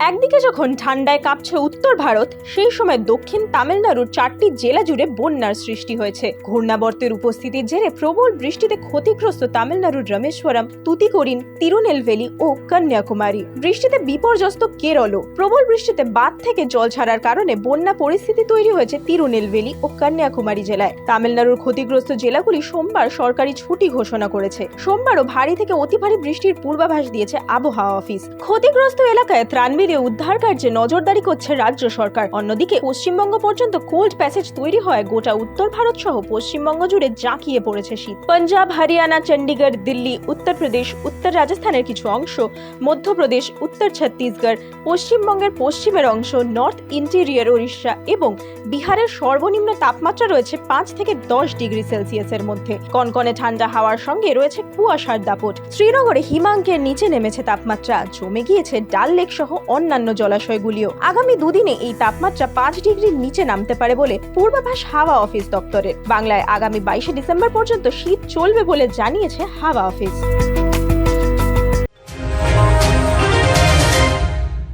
একদিকে যখন ঠান্ডায় কাঁপছে উত্তর ভারত, সেই সময় দক্ষিণ তামিলনাড়ুর চারটি জেলা জুড়ে বন্যার সৃষ্টি হয়েছে। ঘূর্ণাবর্তের উপস্থিতির জেরে প্রবল বৃষ্টিতে ক্ষতিগ্রস্ত তামিলনাড়ুর রমেশ্বরম, তুতিকোরিন, তিরুনেলভেলি ও কন্যাকুমারী। বৃষ্টিতে বিপর্যস্ত কেরলও। প্রবল বৃষ্টিতে বাঁধ থেকে জল ছাড়ার কারণে বন্যা পরিস্থিতি তৈরি হয়েছে তিরুনেলভেলি ও কন্যাকুমারী জেলায়। তামিলনাড়ুর ক্ষতিগ্রস্ত জেলাগুলি সোমবার সরকারি ছুটি ঘোষণা করেছে। সোমবারও ভারী থেকে অতি ভারী বৃষ্টির পূর্বাভাস দিয়েছে আবহাওয়া অফিস। ক্ষতিগ্রস্ত এলাকায় ত্রাণ বিলে উদ্ধার কার্যে নজরদারি করছে রাজ্য সরকার। অন্যদিকে, পশ্চিমবঙ্গ পর্যন্ত কোল্ড প্যাসেজ তৈরি হয় গোটা উত্তর ভারত সহ পশ্চিমবঙ্গ জুড়ে জাঁকিয়ে পড়েছে শীত। পাঞ্জাব, হরিয়ানা চণ্ডীগড় দিল্লি, উত্তরপ্রদেশ, উত্তর রাজস্থানের কিছু অংশ, মধ্যপ্রদেশ, উত্তর ছত্তিশগড়, পশ্চিমবঙ্গের পশ্চিমের অংশ, নর্থ ইন্টেরিয়র ওড়িশা এবং বিহারের সর্বনিম্ন তাপমাত্রা রয়েছে পাঁচ থেকে দশ ডিগ্রি সেলসিয়াসের মধ্যে। কনকনে ঠান্ডা হাওয়ার সঙ্গে রয়েছে কুয়াশার দাপট। শ্রীনগরে হিমাঙ্কের নিচে নেমেছে তাপমাত্রা। জমে গিয়েছে ডাল লেক সহ অন্যান্য জলাশয়গুলিও। আগামী দুদিনে এই তাপমাত্রা পাঁচ ডিগ্রির নিচে নামতে পারে বলে পূর্বাভাস হাওয়া অফিস দপ্তরের। বাংলায় আগামী বাইশে ডিসেম্বর পর্যন্ত শীত চলবে বলে জানিয়েছে হাওয়া অফিস।